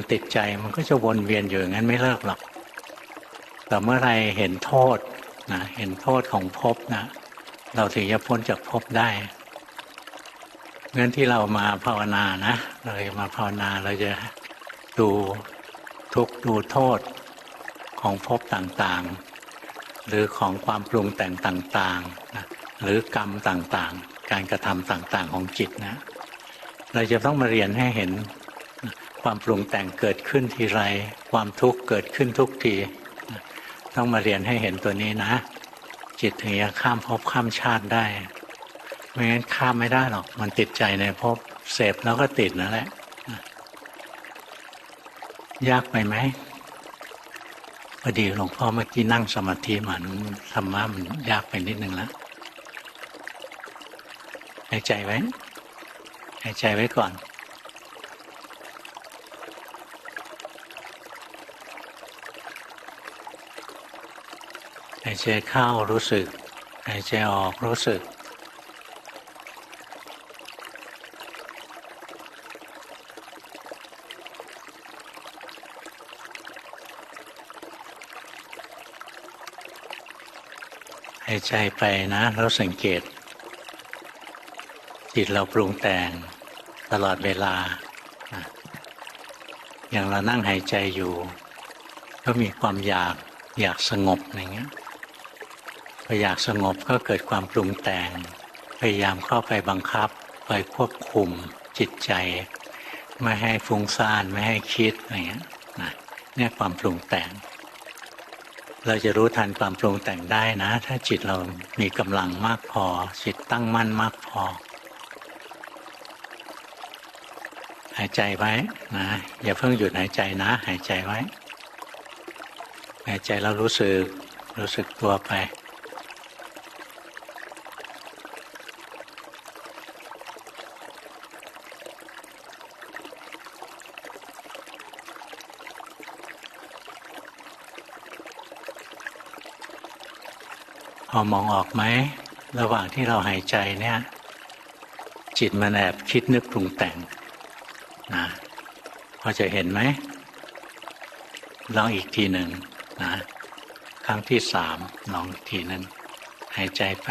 มันติดใจมันก็จะวนเวียนอยู่อย่างนั้นไม่เลิกหรอก แต่เมื่อไรเห็นโทษนะเห็นโทษของภพนะเราถึงจะพ้นจากภพได้งั้นที่เรามาภาวนานะเราจะมาภาวนาเราจะดูทุกดูโทษของภพต่างๆ หรือของความปรุงแต่งต่างๆนะหรือกรรมต่างๆ การกระทำต่างๆของจิตนะ เราจะต้องมาเรียนให้เห็น ความปรุงแต่งเกิดขึ้นทีไร ความทุกข์เกิดขึ้นทุกที ต้องมาเรียนให้เห็นตัวนี้นะ จิตถึงจะข้ามภพข้ามชาติได้ ไม่งั้นข้ามไม่ได้หรอก มันติดใจในภพเสพแล้วก็ติดนั่นแหละ ยากไปไหมพอดีหลวงพ่อเมื่อกี้นั่งสมาธิมาธรรมะมันยากไปนิดนึงแล้วหายใจไว้หายใจไว้ก่อนายใจเข้ารู้สึก หายใจออกรู้สึก หายใจไปนะแล้วสังเกต จิตเราปรุงแต่งตลอดเวลา อย่างเรานั่งหายใจอยู่ ก็มีความอยากอยากสงบอย่างเงี้ย พออยากสงบก็เกิดความปรุงแต่ง พยายามเข้าไปบังคับไปควบคุมจิตใจ ไม่ให้ฟุ้งซ่านไม่ให้คิดอะไรเงี้ยนะเนี่ยความปรุงแต่ง เราจะรู้ทันความปรุงแต่งได้นะ ถ้าจิตเรามีกำลังมากพอ จิตตั้งมั่นมากพอหายใจไว้นะอย่าเพิ่งหยุดหายใจนะ หายใจไว้ หายใจแล้วรู้สึกรู้สึกตัวไป พอมองออกไหมระหว่างที่เราหายใจเนี่ย จิตมันแอบคิดนึกปรุงแต่งนะพอจะเห็นไหมลองอีกทีหนึ่งนะครั้งที่สามลองทีหนึ่งหายใจไป